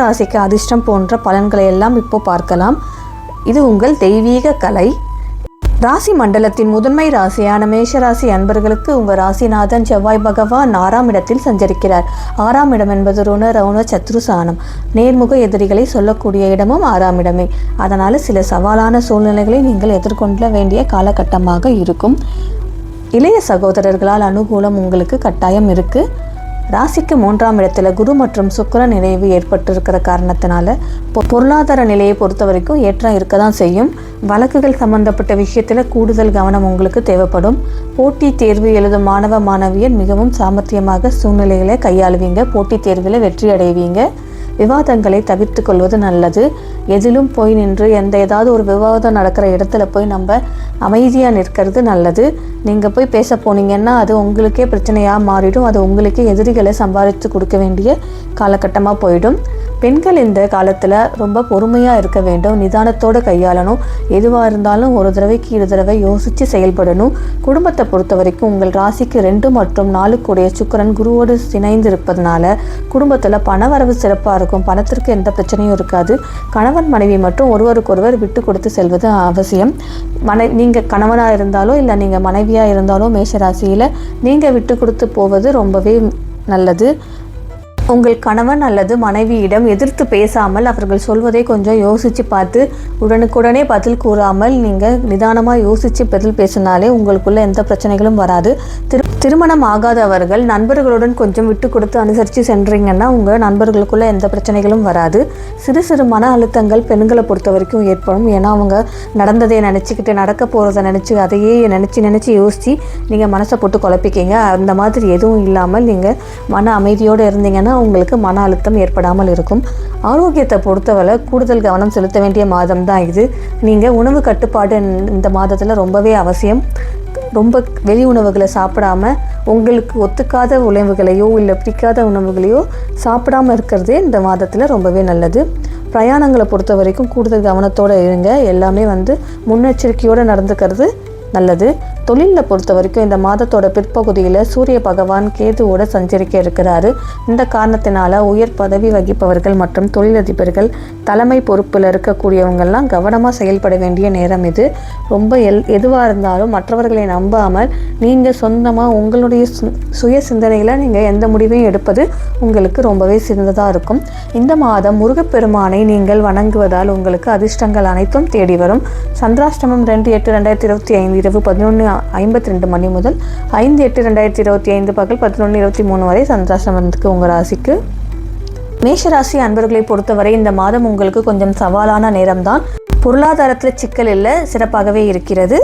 ராசிக்கு அதிர்ஷ்டம் போன்ற பலன்களை எல்லாம் இப்போ பார்க்கலாம். இது உங்கள் தெய்வீக கலை. ராசி மண்டலத்தின் முதன்மை ராசியான மேஷராசி அன்பர்களுக்கு உங்கள் ராசிநாதன் செவ்வாய் பகவான் ஆறாம் இடத்தில் சஞ்சரிக்கிறார். ஆறாம் இடம் என்பது ருண ரவுண சத்ருசானம் நேர்முக எதிரிகளை சொல்லக்கூடிய இடமும் ஆறாம் இடமே. அதனால் சில சவாலான சூழ்நிலைகளை நீங்கள் எதிர்கொள்ள வேண்டிய காலகட்டமாக இருக்கும். இளைய சகோதரர்களால் அனுகூலம் உங்களுக்கு கட்டாயம் இருக்குது ராசிக்கு மூன்றாம் இடத்துல குரு மற்றும் சுக்கர நினைவு ஏற்பட்டிருக்கிற காரணத்தினால பொருளாதார நிலையை பொறுத்த வரைக்கும் ஏற்றம் இருக்க தான் செய்யும். வழக்குகள் சம்பந்தப்பட்ட விஷயத்தில் கூடுதல் கவனம் உங்களுக்கு தேவைப்படும். போட்டித் தேர்வு எழுதும் மாணவ மாணவியர் மிகவும் சாமர்த்தியமாக சூழ்நிலைகளை கையாளுவீங்க. போட்டித் தேர்வில் வெற்றி அடைவீங்க. விவாதங்களை தவிர்த்து கொள்வது நல்லது. எதிலும் போய் நின்று எந்த ஏதாவது ஒரு விவாதம் நடக்கிற இடத்துல போய் நம்ம அமைதியாக நிற்கிறது நல்லது. நீங்கள் போய் பேச போனீங்கன்னா அது உங்களுக்கே பிரச்சனையாக மாறிடும். அது உங்களுக்கே எதிரிகளை சம்பாதித்து கொடுக்க வேண்டிய காலகட்டமாக போயிடும். பெண்கள் இந்த காலத்தில் ரொம்ப பொறுமையாக இருக்க வேண்டும் நிதானத்தோடு கையாளணும். எதுவாக இருந்தாலும் ஒரு தடவைக்கு இரு தடவை யோசித்து செயல்படணும். குடும்பத்தை பொறுத்த வரைக்கும் உங்கள் ராசிக்கு ரெண்டு மற்றும் நாலுக்குடைய சுக்கரன் குருவோடு இணைந்து இருப்பதனால குடும்பத்தில் பணவரவு சிறப்பாக இருக்கும். பணத்திற்கு எந்த பிரச்சனையும் இருக்காது. கணவன் மனைவி மட்டும் ஒருவருக்கொருவர் விட்டு கொடுத்து செல்வது அவசியம். மனை நீங்கள் கணவனாக இருந்தாலோ இல்லை நீங்கள் மனைவியாக இருந்தாலோ மேஷராசியில் நீங்கள் விட்டு கொடுத்து போவது ரொம்பவே நல்லது. உங்கள் கணவன் அல்லது மனைவியிடம் எதிர்த்து பேசாமல் அவர்கள் சொல்வதை கொஞ்சம் யோசித்து பார்த்து உடனுக்குடனே பதில் கூறாமல் நீங்கள் நிதானமாக யோசித்து பதில் பேசினாலே உங்களுக்குள்ள எந்த பிரச்சனைகளும் வராது. திரு திருமணம் ஆகாதவர்கள் நண்பர்களுடன் கொஞ்சம் விட்டு கொடுத்து அனுசரித்து சென்றீங்கன்னா உங்கள் நண்பர்களுக்குள்ளே எந்த பிரச்சனைகளும் வராது. சிறு சிறு மன அழுத்தங்கள் பெண்களை பொறுத்த வரைக்கும் ஏற்படும். ஏன்னா அவங்க நடந்ததை நினச்சிக்கிட்டு நடக்க போகிறத நினச்சி அதையே நினச்சி நினச்சி யோசித்து நீங்கள் மனசை போட்டு குழப்பிக்கிங்க. அந்த மாதிரி எதுவும் இல்லாமல் நீங்கள் மன அமைதியோடு இருந்தீங்கன்னா உங்களுக்கு மன அழுத்தம் ஏற்படாமல் இருக்கும். ஆரோக்கியத்தை பொறுத்தவரை கூடுதல் கவனம் செலுத்த வேண்டிய மாதம் தான் இது. நீங்கள் உணவு கட்டுப்பாடு இந்த மாதத்தில் ரொம்பவே அவசியம். ரொம்ப வெளி உணவுகளை சாப்பிடாம உங்களுக்கு ஒத்துக்காத உணவுகளையோ இல்லை பிடிக்காத உணவுகளையோ சாப்பிடாம இருக்கிறதே இந்த மாதத்தில் ரொம்பவே நல்லது. பிரயாணங்களை பொறுத்த வரைக்கும் கூடுதல் கவனத்தோடு இருங்க. எல்லாமே வந்து முன்னெச்சரிக்கையோடு நடந்துக்கிறது நல்லது. தொழிலில் பொறுத்த வரைக்கும் இந்த மாதத்தோட பிற்பகுதியில் சூரிய பகவான் கேதுவோட சஞ்சரிக்க இருக்கிறாரு. இந்த காரணத்தினால உயர் பதவி வகிப்பவர்கள் மற்றும் தொழிலதிபர்கள் தலைமை பொறுப்பில் இருக்கக்கூடியவங்கள்லாம் கவனமாக செயல்பட வேண்டிய நேரம் இது. ரொம்ப எல் எதுவாக இருந்தாலும் மற்றவர்களை நம்பாமல் நீங்கள் சொந்தமாக உங்களுடைய சு- சுய சிந்தனையில் நீங்கள் எந்த முடிவையும் எடுப்பது உங்களுக்கு ரொம்பவே சிறந்ததாக இருக்கும். இந்த மாதம் முருகப்பெருமானை நீங்கள் வணங்குவதால் உங்களுக்கு அதிர்ஷ்டங்கள் அனைத்தும் தேடி வரும். சந்திராஷ்டமம் ரெண்டு எட்டு ரெண்டாயிரத்தி இருபத்தி ஐந்து இரவு பதினொன்று ஐம்பத்தி ரெண்டு மணி முதல் ஐந்து எட்டு ரெண்டாயிரத்தி இருபத்தி ஐந்து பகல் பதினொன்று இருபத்தி மூணு வரை சந்திராசிரமத்துக்கு உங்கள் ராசிக்கு. மேஷராசி அன்பர்களை பொறுத்தவரை இந்த மாதம் உங்களுக்கு கொஞ்சம் சவாலான நேரம்தான். பொருளாதாரத்தில் சிக்கல் இல்லை சிறப்பாகவே இருக்கிறது.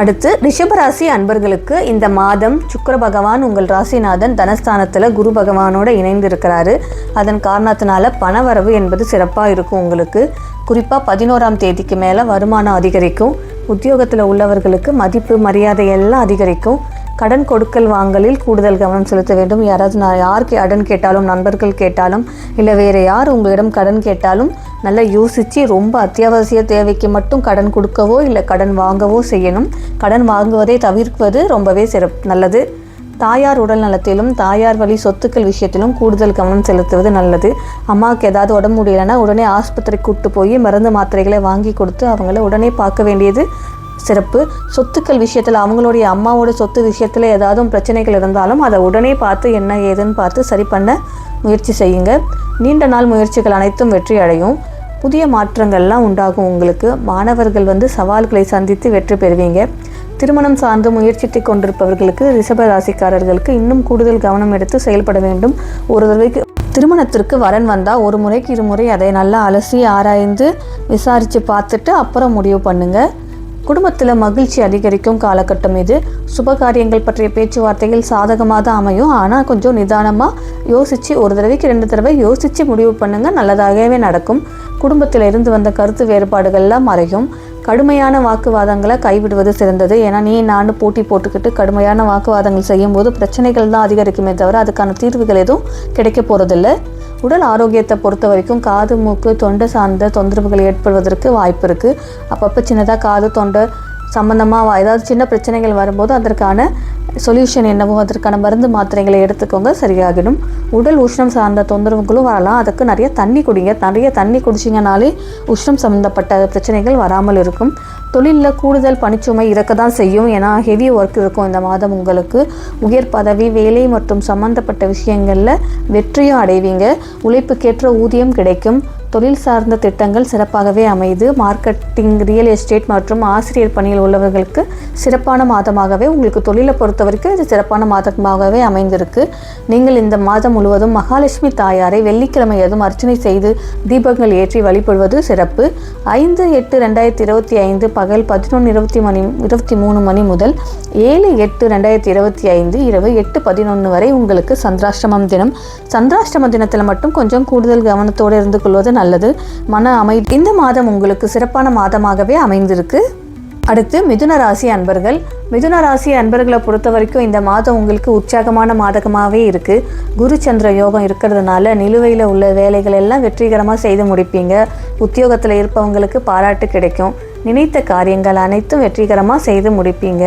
அடுத்து ரிஷபராசி அன்பர்களுக்கு இந்த மாதம் சுக்கர பகவான் உங்கள் ராசிநாதன் தனஸ்தானத்தில் குரு பகவானோடு இணைந்து இருக்கிறாரு அதன் காரணத்தினால பணவரவு என்பது சிறப்பாக இருக்கும் உங்களுக்கு. குறிப்பாக பதினோராம் தேதிக்கு மேலே வருமானம் அதிகரிக்கும். உத்தியோகத்தில் உள்ளவர்களுக்கு மதிப்பு மரியாதை எல்லாம் அதிகரிக்கும். கடன் கொடுக்கல் வாங்கலில் கூடுதல் கவனம் செலுத்த வேண்டும். யாராவது நான் யார் கடன் கேட்டாலும் நண்பர்கள் கேட்டாலும் இல்லை வேறு யார் உங்களிடம் கடன் கேட்டாலும் நல்லா யோசித்து ரொம்ப அத்தியாவசிய தேவைக்கு மட்டும் கடன் கொடுக்கவோ இல்லை கடன் வாங்கவோ செய்யணும். கடன் வாங்குவதை தவிர்ப்பது ரொம்பவே சிறப்பு நல்லது. தாயார் உடல் நலத்திலும் தாயார் வழி சொத்துக்கள் விஷயத்திலும் கூடுதல் கவனம் செலுத்துவது நல்லது. அம்மாவுக்கு ஏதாவது உடம்பு முடியலைன்னா உடனே ஆஸ்பத்திரிக்கு கூப்பிட்டு போய் மருந்து மாத்திரைகளை வாங்கி கொடுத்து அவங்கள உடனே பார்க்க வேண்டியது சிறப்பு. சொத்துக்கள் விஷயத்தில் அவங்களுடைய அம்மாவோட சொத்து விஷயத்தில் ஏதாவது பிரச்சனைகள் இருந்தாலும் அதை உடனே பார்த்து என்ன ஏதுன்னு பார்த்து சரி பண்ண முயற்சி செய்யுங்க. நீண்ட நாள் முயற்சிகள் அனைத்தும் வெற்றி அடையும். புதிய மாற்றங்கள்லாம் உண்டாகும் உங்களுக்கு. மாணவர்கள் வந்து சவால்களை சந்தித்து வெற்றி பெறுவீங்க. திருமணம் சார்ந்து முயற்சித்து கொண்டிருப்பவர்களுக்கு ரிஷப ராசிக்காரர்களுக்கு இன்னும் கூடுதல் கவனம் எடுத்து செயல்பட வேண்டும். ஒரு தடவைக்கு திருமணத்திற்கு வரன் வந்தால் ஒரு முறைக்கு இருமுறை அதை நல்லா அலசி ஆராய்ந்து விசாரித்து பார்த்துட்டு அப்புறம் முடிவு பண்ணுங்கள் குடும்பத்தில் மகிழ்ச்சி அதிகரிக்கும் காலகட்டம் இது. சுபகாரியங்கள் பற்றிய பேச்சுவார்த்தைகள் சாதகமாக தான் அமையும். ஆனால் கொஞ்சம் நிதானமாக யோசித்து ஒரு தடவைக்கு ரெண்டு தடவை யோசித்து முடிவு பண்ணுங்கள் நல்லதாகவே நடக்கும். குடும்பத்தில் இருந்து வந்த கருத்து வேறுபாடுகள்லாம் மறையும். கடுமையான வாக்குவாதங்களை கைவிடுவது சிறந்தது. ஏன்னா நீ நான் போட்டி போட்டுக்கிட்டு கடுமையான வாக்குவாதங்கள் செய்யும்போது பிரச்சனைகள் தான் அதிகரிக்குமே தவிர அதுக்கான தீர்வுகள் எதுவும் கிடைக்க போகிறதில்ல உடல் ஆரோக்கியத்தை பொறுத்த வரைக்கும் காது மூக்கு தொண்டை சார்ந்த தொந்தரவுகள் ஏற்படுவதற்கு வாய்ப்பு இருக்குது அப்பப்போ சின்னதாக காது தொண்டை சம்மந்தமாக ஏதாவது சின்ன பிரச்சனைகள் வரும்போது அதற்கான சொல்யூஷன் என்னவோ அதற்கான மருந்து மாத்திரைகளை எடுத்துக்கோங்க சரியாகிடும். உடல் உஷ்ணம் சார்ந்த தொந்தரவுகளும் வரலாம். அதுக்கு நிறைய தண்ணி குடிங்க. நிறைய தண்ணி குடிச்சிங்கனாலே உஷ்ணம் சம்மந்தப்பட்ட பிரச்சனைகள் வராமல் இருக்கும். தொழிலில் கூடுதல் பணிச்சுமை இருக்க தான் செய்யும். ஏன்னா ஹெவி ஒர்க் இருக்கும் இந்த மாதம் உங்களுக்கு. உயர் பதவி வேலை மற்றும் சம்மந்தப்பட்ட விஷயங்களில் வெற்றியும் அடைவீங்க. உழைப்புக்கேற்ற ஊதியம் கிடைக்கும். தொழில் சார்ந்த திட்டங்கள் சிறப்பாகவே அமைது மார்க்கெட்டிங் ரியல் எஸ்டேட் மற்றும் ஆசிரியர் பணியில் உள்ளவர்களுக்கு சிறப்பான மாதமாகவே உங்களுக்கு தொழிலை பொறுத்த வரைக்கும் இது சிறப்பான மாதமாகவே அமைந்திருக்கு. நீங்கள் இந்த மாதம் முழுவதும் மகாலட்சுமி தாயாரை வெள்ளிக்கிழமை எதுவும் அர்ச்சனை செய்து தீபங்கள் ஏற்றி வழிபடுவது சிறப்பு. ஐந்து எட்டு ரெண்டாயிரத்தி இருபத்தி ஐந்து பகல் பதினொன்று இருபத்தி மணி இருபத்தி மூணு மணி முதல் ஏழு எட்டு ரெண்டாயிரத்தி இருபத்தி ஐந்து இரவு எட்டு பதினொன்று வரை உங்களுக்கு சந்திராஷ்டமம் தினம். சந்திராஷ்டம தினத்தில் மட்டும் கொஞ்சம் கூடுதல் கவனத்தோடு இருந்து கொள்வது நல்லது. மன அமை இந்த மாதம் உங்களுக்கு சிறப்பான மாதமாகவே அமைந்திருக்கு. அடுத்து மிதுன ராசி அன்பர்கள். மிதுன ராசி அன்பர்களை பொறுத்த வரைக்கும் இந்த மாதம் உங்களுக்கு உற்சாகமான மாதகமாகவே இருக்குது குரு சந்திர யோகம் இருக்கிறதுனால நிலுவையில் உள்ள வேலைகள் எல்லாம் வெற்றிகரமாக செய்து முடிப்பீங்க. உத்தியோகத்தில் இருப்பவங்களுக்கு பாராட்டு கிடைக்கும். நினைத்த காரியங்கள் அனைத்தும் வெற்றிகரமாக செய்து முடிப்பீங்க.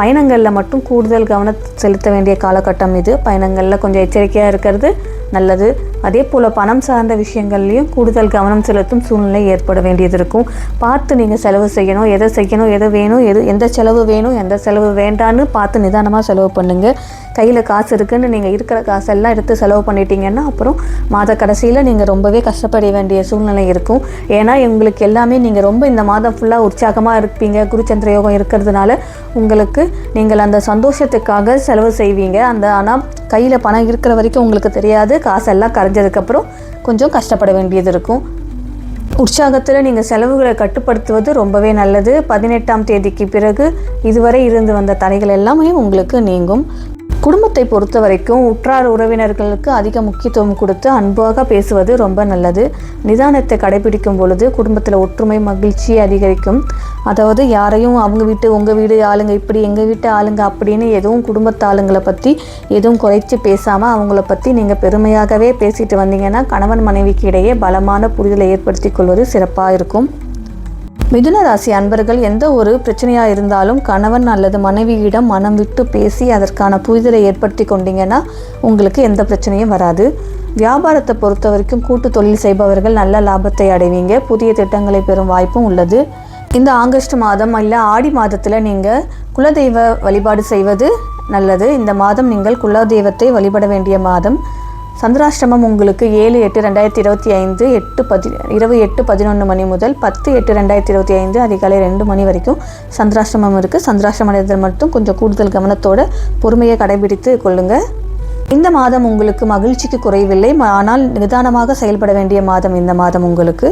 பயணங்களில் மட்டும் கூடுதல் கவனம் செலுத்த வேண்டிய காலகட்டம் இது. பயணங்களில் கொஞ்சம் எச்சரிக்கையாக இருக்கிறது. நல்லது. அதே போல் பணம் சார்ந்த விஷயங்கள்லையும் கூடுதல் கவனம் செலுத்தும் சூழ்நிலை ஏற்பட வேண்டியது இருக்கும். பார்த்து நீங்கள் செலவு செய்யணும். எதை செய்யணும்? எது வேணும்? எது எந்த செலவு வேணும்? எந்த செலவு வேண்டான்னு பார்த்து நிதானமாக செலவு பண்ணுங்கள் கையில் காசு இருக்குன்னு நீங்கள் இருக்கிற காசெல்லாம் எடுத்து செலவு பண்ணிட்டீங்கன்னா அப்புறம் மாத கடைசியில் நீங்கள் ரொம்பவே கஷ்டப்பட வேண்டிய சூழ்நிலை இருக்கும். ஏன்னா உங்களுக்கு எல்லாமே நீங்கள் ரொம்ப இந்த மாதம் ஃபுல்லாக உற்சாகமாக இருப்பீங்க. குருச்சந்திர யோகம் இருக்கிறதுனால உங்களுக்கு நீங்கள் அந்த சந்தோஷத்துக்காக செலவு செய்வீங்க. அந்த ஆனால் கையில் பணம் இருக்கிற வரைக்கும் உங்களுக்கு தெரியாது. காசெல்லாம் கரைஞ்சதுக்கப்புறம் கொஞ்சம் கஷ்டப்பட வேண்டியது இருக்கும். உற்சாகத்தில் நீங்கள் செலவுகளை கட்டுப்படுத்துவது ரொம்பவே நல்லது. பதினெட்டாம் தேதிக்கு பிறகு இதுவரை இருந்து வந்த தடைகள் எல்லாமே உங்களுக்கு நீங்கும். குடும்பத்தை பொறுத்த வரைக்கும் உற்றார் உறவினர்களுக்கு அதிக முக்கியத்துவம் கொடுத்து அன்பாக பேசுவது ரொம்ப நல்லது. நிதானத்தை கடைபிடிக்கும் பொழுது குடும்பத்தில் ஒற்றுமை மகிழ்ச்சி அதிகரிக்கும். அதாவது யாரையும் அவங்க வீட்டு உங்கள் வீடு ஆளுங்க இப்படி எங்கள் வீட்டு ஆளுங்க அப்படின்னு எதுவும் குடும்பத்து ஆளுங்களை பற்றி எதுவும் குறைச்சி பேசாமல் அவங்கள பற்றி நீங்கள் பெருமையாகவே பேசிட்டு வந்தீங்கன்னா கணவன் மனைவிக்கு இடையே பலமான புரிதலை ஏற்படுத்தி கொள்வது சிறப்பாக இருக்கும். மிதுன ராசி அன்பர்கள் எந்த ஒரு பிரச்சனையாக இருந்தாலும் கணவன் அல்லது மனைவியிடம் மனம் விட்டு பேசி அதற்கான புரிதலை ஏற்படுத்தி கொண்டீங்கன்னா உங்களுக்கு எந்த பிரச்சனையும் வராது. வியாபாரத்தை பொறுத்த வரைக்கும் கூட்டு தொழில் செய்பவர்கள் நல்ல லாபத்தை அடைவீங்க. புதிய திட்டங்களை பெறும் வாய்ப்பும் உள்ளது. இந்த ஆகஸ்ட் மாதம் இல்லை ஆடி மாதத்தில் நீங்கள் குலதெய்வ வழிபாடு செய்வது நல்லது. இந்த மாதம் நீங்கள் குலதெய்வத்தை வழிபட வேண்டிய மாதம். சந்திராஷ்டமம் உங்களுக்கு ஏழு எட்டு ரெண்டாயிரத்தி இருபத்தி ஐந்து எட்டு பதி இரவு எட்டு பதினொன்று மணி முதல் பத்து எட்டு ரெண்டாயிரத்தி இருபத்தி ஐந்து அதிகாலை ரெண்டு மணி வரைக்கும் சந்திராஷ்டிரமம் இருக்குது சந்திராஷ்டமத்தில் மட்டும் கொஞ்சம் கூடுதல் கவனத்தோட பொறுமையை கடைபிடித்து கொள்ளுங்கள் இந்த மாதம் உங்களுக்கு மகிழ்ச்சிக்கு குறைவில்லை. ஆனால் நிதானமாக செயல்பட வேண்டிய மாதம் இந்த மாதம் உங்களுக்கு.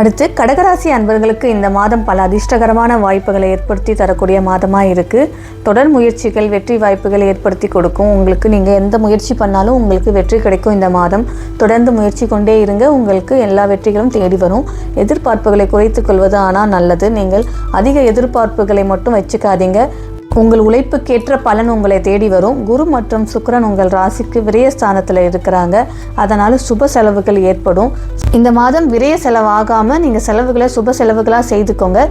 அடுத்து கடகராசி அன்பர்களுக்கு இந்த மாதம் பல அதிர்ஷ்டகரமான வாய்ப்புகளை ஏற்படுத்தி தரக்கூடிய மாதமாக இருக்குது தொடர் முயற்சிகள் வெற்றி வாய்ப்புகளை ஏற்படுத்தி கொடுக்கும். உங்களுக்கு நீங்கள் எந்த முயற்சி பண்ணாலும் உங்களுக்கு வெற்றி கிடைக்கும் இந்த மாதம். தொடர்ந்து முயற்சி கொண்டே இருங்க. உங்களுக்கு எல்லா வெற்றிகளும் தேடி வரும். எதிர்பார்ப்புகளை குறைத்து கொள்வது ஆனால் நல்லது. நீங்கள் அதிக எதிர்பார்ப்புகளை மட்டும் வச்சுக்காதீங்க. உங்கள் உழைப்புக்கேற்ற பலன் உங்களை தேடி வரும். குரு மற்றும் சுக்கரன் உங்கள் ராசிக்கு விரயஸ்தானத்தில் இருக்கிறாங்க. அதனால் சுப செலவுகள் ஏற்படும். இந்த மாதம் விரய செலவாகாமல் நீங்கள் செலவுகளை சுப செலவுகளாக செய்துக்கோங்க.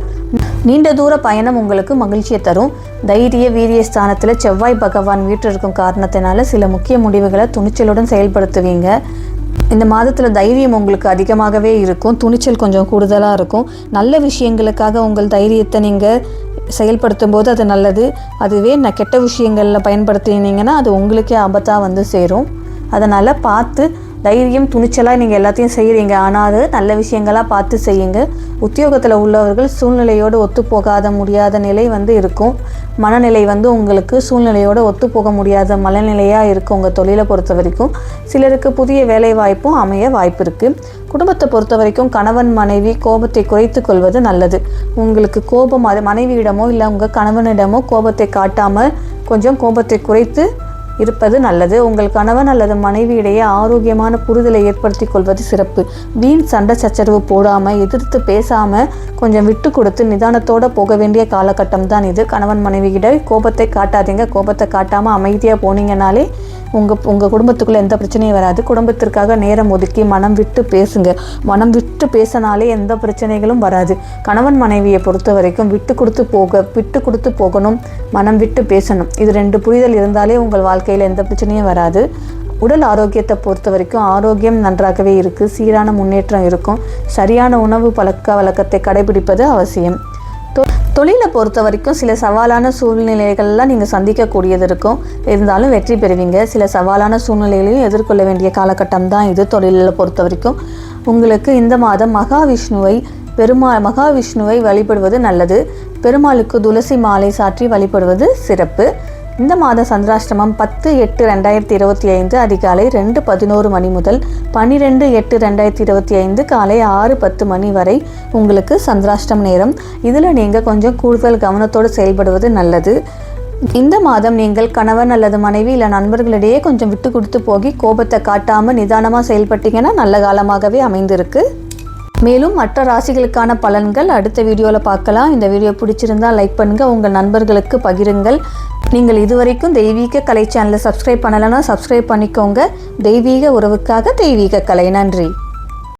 நீண்ட தூர பயணம் உங்களுக்கு மகிழ்ச்சியை தரும். தைரிய வீரிய ஸ்தானத்தில் செவ்வாய் பகவான் வீட்டில் இருக்கும் காரணத்தினால சில முக்கிய முடிவுகளை துணிச்சலுடன் செயல்படுத்துவீங்க. இந்த மாதத்தில் தைரியம் உங்களுக்கு அதிகமாகவே இருக்கும். துணிச்சல் கொஞ்சம் கூடுதலாக இருக்கும். நல்ல விஷயங்களுக்காக உங்கள் தைரியத்தை நீங்கள் செயல்படுத்தும் போது அது நல்லது. அதுவே நான் கெட்ட விஷயங்களில் பயன்படுத்தினீங்கன்னா அது உங்களுக்கே ஆபத்தாக வந்து சேரும். அதனால் பார்த்து தைரியம் துணிச்சலாக நீங்கள் எல்லாத்தையும் செய்கிறீங்க ஆனால் அது நல்ல விஷயங்களாக பார்த்து செய்யுங்க. உத்தியோகத்தில் உள்ளவர்கள் சூழ்நிலையோடு ஒத்துப்போகாத முடியாத நிலை வந்து இருக்கும். மனநிலை வந்து உங்களுக்கு சூழ்நிலையோடு ஒத்துப்போக முடியாத மனநிலையாக இருக்கும் உங்கள் தொழிலை பொறுத்த வரைக்கும். சிலருக்கு புதிய வேலை வாய்ப்பும் அமைய வாய்ப்பு இருக்குது குடும்பத்தை பொறுத்த வரைக்கும் கணவன் மனைவி கோபத்தை குறைத்து கொள்வது நல்லது. உங்களுக்கு கோபம் மனைவியிடமோ இல்லை உங்கள் கணவனிடமோ கோபத்தை காட்டாமல் கொஞ்சம் கோபத்தை குறைத்து இருப்பது நல்லது. உங்கள் கணவன் அல்லது மனைவி இடையே ஆரோக்கியமான புரிதலை ஏற்படுத்தி கொள்வது சிறப்பு. வீண் சண்டை சச்சரவு போடாமல் எதிர்த்து பேசாமல் கொஞ்சம் விட்டு கொடுத்து நிதானத்தோட போக வேண்டிய காலகட்டம் தான் இது. கணவன் மனைவியிட கோபத்தை காட்டாதீங்க. கோபத்தை காட்டாமல் அமைதியாக போனீங்கனாலே உங்கள் உங்கள் குடும்பத்துக்குள்ளே எந்த பிரச்சனையும் வராது. குடும்பத்திற்காக நேரம் ஒதுக்கி மனம் விட்டு பேசுங்க. மனம் விட்டு பேசினாலே எந்த பிரச்சனைகளும் வராது. கணவன் மனைவியை பொறுத்த வரைக்கும் விட்டு கொடுத்து போக விட்டு கொடுத்து போகணும் மனம் விட்டு பேசணும். இது ரெண்டு புரிதல் இருந்தாலே உங்கள் வாழ்க்கையில் எந்த பிரச்சனையும் வராது. உடல் ஆரோக்கியத்தை பொறுத்த வரைக்கும் ஆரோக்கியம் நன்றாகவே இருக்குது சீரான முன்னேற்றம் இருக்கும். சரியான உணவு பழக்க வழக்கத்தை கடைபிடிப்பது அவசியம். தொழிலை பொறுத்த வரைக்கும் சில சவாலான சூழ்நிலைகள்லாம் நீங்கள் சந்திக்கக்கூடியது இருக்கும். இருந்தாலும் வெற்றி பெறுவீங்க. சில சவாலான சூழ்நிலைகளையும் எதிர்கொள்ள வேண்டிய காலகட்டம் தான் இது தொழிலில் பொறுத்த வரைக்கும். உங்களுக்கு இந்த மாதம் மகாவிஷ்ணுவை பெருமா மகாவிஷ்ணுவை வழிபடுவது நல்லது. பெருமாளுக்கு துளசி மாலை சாற்றி வழிபடுவது சிறப்பு. இந்த மாத சந்திராஷ்டமம் பத்து எட்டு ரெண்டாயிரத்தி இருபத்தி ஐந்து அதிகாலை ரெண்டு பதினோரு மணி முதல் பன்னிரெண்டு எட்டு ரெண்டாயிரத்தி இருபத்தி ஐந்து காலை ஆறு பத்து மணி வரை உங்களுக்கு சந்திராஷ்டம் நேரம். இதில் நீங்கள் கொஞ்சம் கூடுதல் கவனத்தோடு செயல்படுவது நல்லது. இந்த மாதம் நீங்கள் கணவன் அல்லது மனைவி இல்லை நண்பர்களிடையே கொஞ்சம் விட்டு கொடுத்து போகி கோபத்தை காட்டாமல் நிதானமாக செயல்பட்டீங்கன்னா நல்ல காலமாகவே அமைந்திருக்கு. மேலும் மற்ற ராசிகளுக்கான பலன்கள் அடுத்த வீடியோவில் பார்க்கலாம். இந்த வீடியோ பிடிச்சிருந்தா லைக் பண்ணுங்கள் உங்கள் நண்பர்களுக்கு பகிருங்கள். நீங்கள் இதுவரைக்கும் தெய்வீக கலை சேனலை சப்ஸ்கிரைப் பண்ணலைன்னா சப்ஸ்கிரைப் பண்ணிக்கோங்க. தெய்வீக உறவுக்காக தெய்வீக கலை. நன்றி.